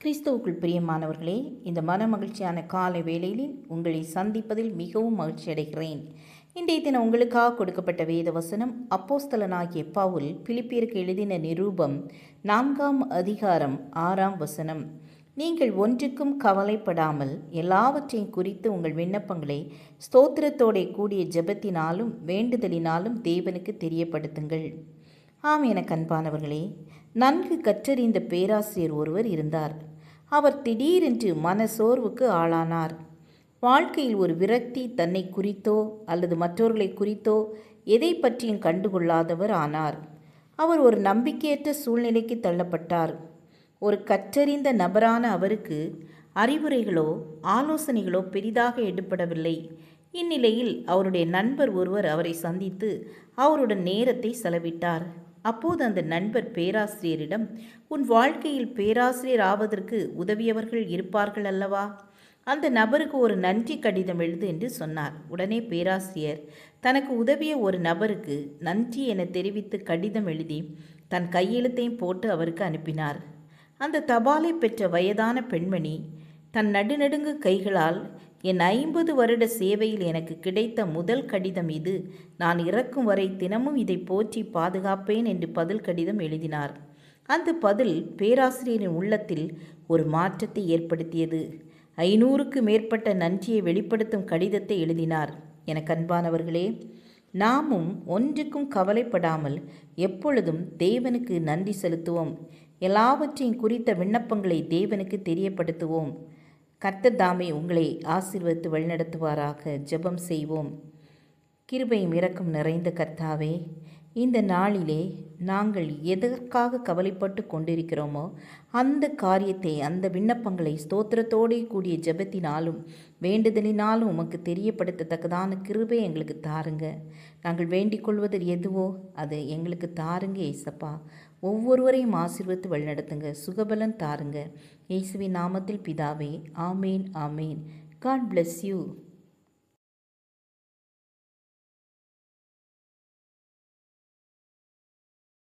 கிறிஸ்துவுக்குள் பிரியமானவர்களே இந்த மன மகிழ்ச்சியான காலை வேளையில் உங்களை சந்திப்பதில் மிகவும் மகிழ்ச்சி அடைகிறேன். இன்றைய தினம் உங்களுக்காக கொடுக்கப்பட்ட வேத வசனம் அப்போஸ்தலனாகிய பவுல் பிலிப்பியருக்கு எழுதின நிரூபம் நான்காம் அதிகாரம் ஆறாம் வசனம். நீங்கள் ஒன்றுக்கும் கவலைப்படாமல் எல்லாவற்றையும் குறித்து உங்கள் விண்ணப்பங்களை ஸ்தோத்திரத்தோடே கூடிய ஜெபத்தினாலும் வேண்டுதலினாலும் தேவனுக்கு தெரியப்படுத்துங்கள். ஆம் என கண்பானவர்களே நன்கு கற்றறிந்த பேராசிரியர் ஒருவர் இருந்தார். அவர் திடீரென்று மனசோர்வுக்கு ஆளானார். வாழ்க்கையில் ஒரு விரக்தி தன்னை குறித்தோ அல்லது மற்றவர்களை குறித்தோ எதை பற்றியும் கண்டுகொள்ளாதவர் ஆனார். அவர் ஒரு நம்பிக்கையற்ற சூழ்நிலைக்கு தள்ளப்பட்டார். ஒரு கற்றறிந்த நபரான அவருக்கு அறிவுரைகளோ ஆலோசனைகளோ பெரிதாக எடுப்படவில்லை இந்நிலையில் அவருடைய நண்பர் ஒருவர் அவரை சந்தித்து அவருடன் நேரத்தை செலவிட்டார். அப்போது அந்த நண்பர் பேராசிரியரிடம் உன் வாழ்க்கையில் பேராசிரியர் ஆவதற்கு உதவியவர்கள் இருப்பார்கள் அல்லவா? அந்த நபருக்கு ஒரு நன்றி கடிதம் எழுது என்று சொன்னார். உடனே பேராசிரியர் தனக்கு உதவிய ஒரு நபருக்கு நன்றி என தெரிவித்து கடிதம் எழுதி தன் கையெழுத்தையும் போட்டு அவருக்கு அனுப்பினார். அந்த தபாலை பெற்ற வயதான பெண்மணி தன் நடுநடுங்கு கைகளால் என் ஐம்பது வருட சேவையில் எனக்கு கிடைத்த முதல் கடிதம் இது. நான் இறக்கும் வரை தினமும் இதை போற்றி பாதுகாப்பேன் என்று பதில் கடிதம் எழுதினார். அந்த பதில் பேராசிரியரின் உள்ளத்தில் ஒரு மாற்றத்தை ஏற்படுத்தியது. ஐநூறுக்கு மேற்பட்ட நன்றியை வெளிப்படுத்தும் கடிதத்தை எழுதினார். என கண்பானவர்களே நாமும் ஒன்றுக்கும் கவலைப்படாமல் எப்பொழுதும் தேவனுக்கு நன்றி செலுத்துவோம். எல்லாவற்றையும் குறித்த விண்ணப்பங்களை தேவனுக்கு தெரியப்படுத்துவோம். கர்த்தர் தாமே உங்களை ஆசீர்வதித்து வழிநடத்துவாராக. ஜெபம் செய்வோம். கிருபையும் இறக்கும் நிறைந்த கர்த்தாவே இந்த நாளிலே நாங்கள் எதற்காக கவலைப்பட்டு கொண்டிருக்கிறோமோ அந்த காரியத்தை அந்த விண்ணப்பங்களை ஸ்தோத்திரத்தோடே கூடிய ஜெபத்தினாலும் வேண்டுதலினாலும் உமக்கு தெரியப்படுத்தத்தக்கதான கிருபை எங்களுக்கு தாருங்க. நாங்கள் வேண்டிக் கொள்வது எதுவோ அது எங்களுக்கு தாருங்க ஏசப்பா. ஒவ்வொருவரையும் ஆசீர்வத்து வழிநடத்துங்க சுகபலன் தாருங்க. இயேசுவின் நாமத்தில் பிதாவே amen amen. God bless you.